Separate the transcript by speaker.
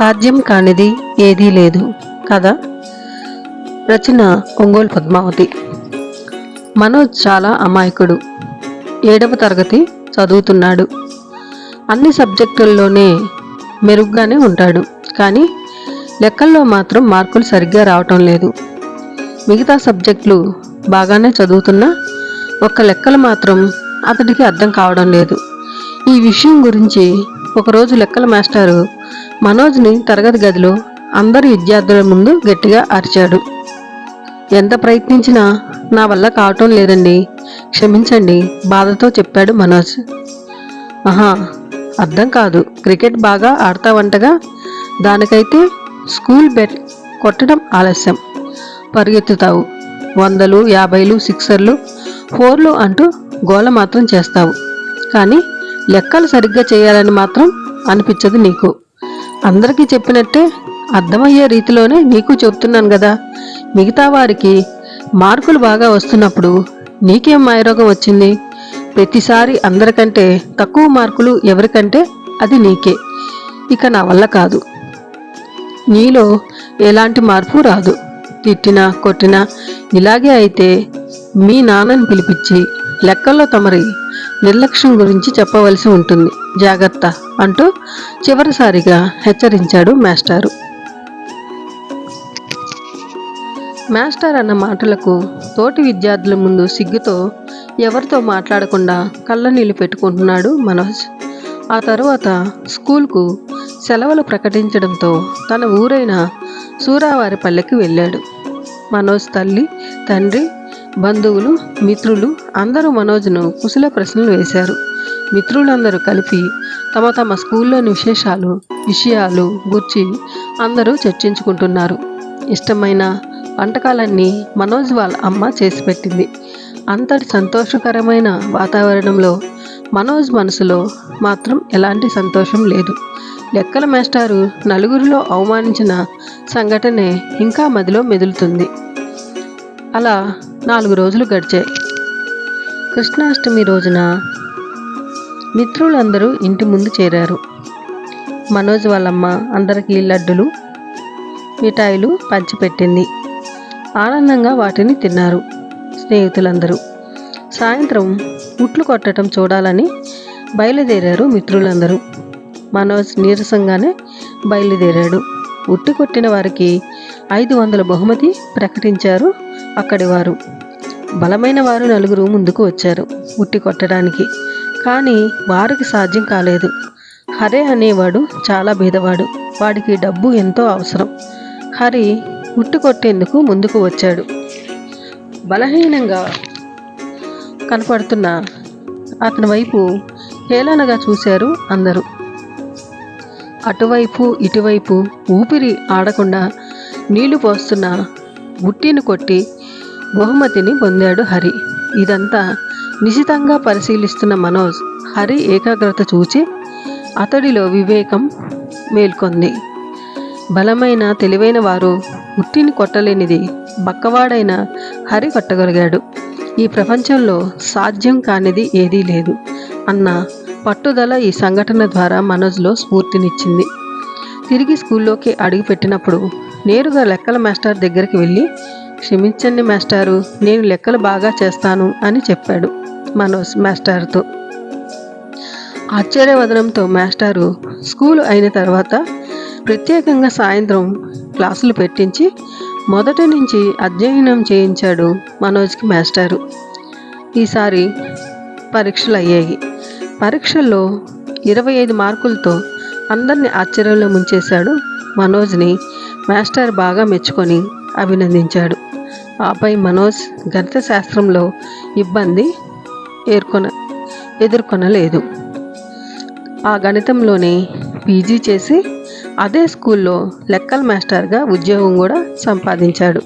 Speaker 1: సాధ్యం కానిది ఏదీ లేదు. కదా? రచన ఒంగోలు పద్మావతి. మనోజ్ చాలా అమాయకుడు. ఏడవ తరగతి చదువుతున్నాడు. అన్ని సబ్జెక్టుల్లోనే మెరుగ్గానే ఉంటాడు. కానీ లెక్కల్లో మాత్రం మార్కులు సరిగ్గా రావటం లేదు. మిగతా సబ్జెక్టులు బాగానే చదువుతున్నా ఒక్క లెక్కలు మాత్రం అతడికి అర్థం కావడం లేదు. ఈ విషయం గురించి ఒకరోజు లెక్కల మాస్టారు మనోజ్ని తరగతి గదిలో అందరి విద్యార్థుల ముందు గట్టిగా అరిచాడు. ఎంత ప్రయత్నించినా నా వల్ల కావటం లేదండి. క్షమించండి బాధతో చెప్పాడు మనోజ్. ఆహా అర్థం కాదు. క్రికెట్ బాగా ఆడతావంటగా? దానికైతే స్కూల్ బెట్ కొట్టడం ఆలస్యం. పరిగెత్తుతావు. వందలు యాభైలు సిక్సర్లు ఫోర్లు అంటూ గోల మాత్రం చేస్తావు. కానీ లెక్కలు సరిగ్గా చేయాలని మాత్రం అనిపించదు నీకు. అందరికీ చెప్పినట్టే అర్థమయ్యే రీతిలోనే నీకు చెప్తున్నాను కదా. మిగతా వారికి మార్కులు బాగా వస్తున్నప్పుడు నీకేం మాయరోగం వచ్చింది? ప్రతిసారి అందరికంటే తక్కువ మార్కులు ఎవరికంటే అది నీకే. ఇక నా వల్ల కాదు. నీలో ఎలాంటి మార్పు రాదు. తిట్టినా కొట్టినా ఇలాగే అయితే మీ నాన్నని పిలిపించి లెక్కల్లో తమరి నిర్లక్ష్యం గురించి చెప్పవలసి ఉంటుంది. జాగ్రత్త అంటూ చివరిసారిగా హెచ్చరించాడు మాస్టారు. మాస్టర్ అన్న మాటలకు తోటి విద్యార్థుల ముందు సిగ్గుతో ఎవరితో మాట్లాడకుండా కళ్ళనీళ్ళు పెట్టుకుంటున్నాడు మనోజ్. ఆ తరువాత స్కూల్కు సెలవులు ప్రకటించడంతో తన ఊరైన సూరావారిపల్లెకి వెళ్ళాడు. మనోజ్ తల్లి తండ్రి బంధువులు మిత్రులు అందరూ మనోజ్ను కుశల ప్రశ్నలు వేశారు. మిత్రులందరూ కలిపి తమ తమ స్కూల్లోని విశేషాలు విషయాలు గుర్చి అందరూ చర్చించుకుంటున్నారు. ఇష్టమైన వంటకాలన్నీ మనోజ్ వాళ్ళ అమ్మ చేసి పెట్టింది. అంతటి సంతోషకరమైన వాతావరణంలో మనోజ్ మనసులో మాత్రం ఎలాంటి సంతోషం లేదు. లెక్కల మేస్టారు నలుగురిలో అవమానించిన సంఘటనే ఇంకా మదిలో మెదులుతుంది. అలా నాలుగు రోజులు గడిచాయి. కృష్ణాష్టమి రోజున మిత్రులందరూ ఇంటి ముందు చేరారు. మనోజ్ వాళ్ళమ్మ అందరికీ లడ్డులు మిఠాయిలు పంచిపెట్టింది. ఆనందంగా వాటిని తిన్నారు స్నేహితులందరూ. సాయంత్రం ఉట్లు కొట్టడం చూడాలని బయలుదేరారు మిత్రులందరూ. మనోజ్ నీరసంగానే బయలుదేరాడు. ఉట్టి కొట్టిన వారికి ఐదు వందల బహుమతి ప్రకటించారు అక్కడి వారు. బలమైన వారు నలుగురు ముందుకు వచ్చారు ఉట్టి కొట్టడానికి. కానీ వారికి సాధ్యం కాలేదు. హరే అనేవాడు చాలా బీదవాడు వాడికి డబ్బు ఎంతో అవసరం. హరి ఉట్టి కొట్టేందుకు ముందుకు వచ్చాడు. బలహీనంగా కనపడుతున్న అతని వైపు హేళనగా చూశారు అందరూ. అటువైపు ఇటువైపు ఊపిరి ఆడకుండా నీళ్ళు పోస్తున్న బుట్టిని కొట్టి బహుమతిని పొందాడు హరి. ఇదంతా నిశితంగా పరిశీలిస్తున్న మనోజ్ హరి ఏకాగ్రత చూచి అతడిలో వివేకం మేల్కొంది. బలమైన తెలివైన వారు ఉట్టిని కొట్టలేనిది బక్కవాడైన హరి కొట్టగలిగాడు. ఈ ప్రపంచంలో సాధ్యం కానిది ఏదీ లేదు అన్న పట్టుదల ఈ సంఘటన ద్వారా మనోజ్లో స్ఫూర్తినిచ్చింది. తిరిగి స్కూల్లోకి అడుగుపెట్టినప్పుడు నేరుగా లెక్కల మాస్టర్ దగ్గరికి వెళ్ళి క్షమించండి మాస్టారు నేను లెక్కలు బాగా చేస్తాను అని చెప్పాడు మనోజ్ మాస్టార్తో. ఆశ్చర్యవదనంతో మాస్టారు స్కూల్ అయిన తర్వాత ప్రత్యేకంగా సాయంత్రం క్లాసులు పెట్టించి మొదటి నుంచి అధ్యయనం చేయించాడు మనోజ్కి మాస్టారు. ఈసారి పరీక్షలు అయ్యాయి. పరీక్షల్లో ఇరవై ఐదు మార్కులతో అందరిని ఆశ్చర్యంలో ముంచేశాడు మనోజ్ని. మాస్టర్ బాగా మెచ్చుకొని అభినందించాడు. ఆపై మనోజ్ గణిత శాస్త్రంలో ఇబ్బంది ఏర్కొన ఎదుర్కొనలేదు. ఆ గణితంలోనే పీజీ చేసి అదే స్కూల్లో లెక్కల మాస్టర్గా ఉద్యోగం కూడా సంపాదించాడు.